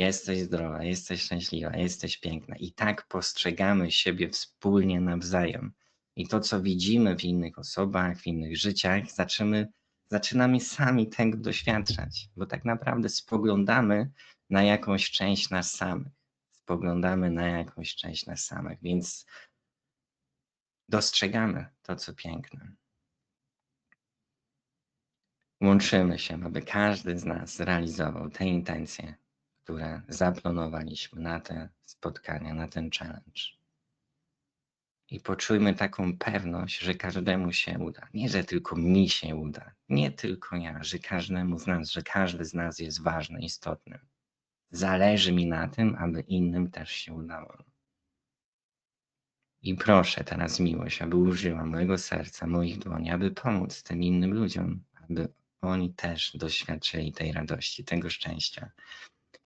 Jesteś zdrowa, jesteś szczęśliwa, jesteś piękna. I tak postrzegamy siebie wspólnie nawzajem. I to, co widzimy w innych osobach, w innych życiach, zaczynamy, zaczynamy sami tego doświadczać, bo tak naprawdę spoglądamy na jakąś część nas samych. Spoglądamy na jakąś część nas samych, więc dostrzegamy to, co piękne. Łączymy się, aby każdy z nas zrealizował te intencje, które zaplanowaliśmy na te spotkania, na ten challenge. I poczujmy taką pewność, że każdemu się uda. Nie, że tylko mi się uda, nie tylko ja, że każdemu z nas, że każdy z nas jest ważny, istotny. Zależy mi na tym, aby innym też się udało. I proszę teraz miłość, aby użyła mojego serca, moich dłoni, aby pomóc tym innym ludziom, aby oni też doświadczyli tej radości, tego szczęścia,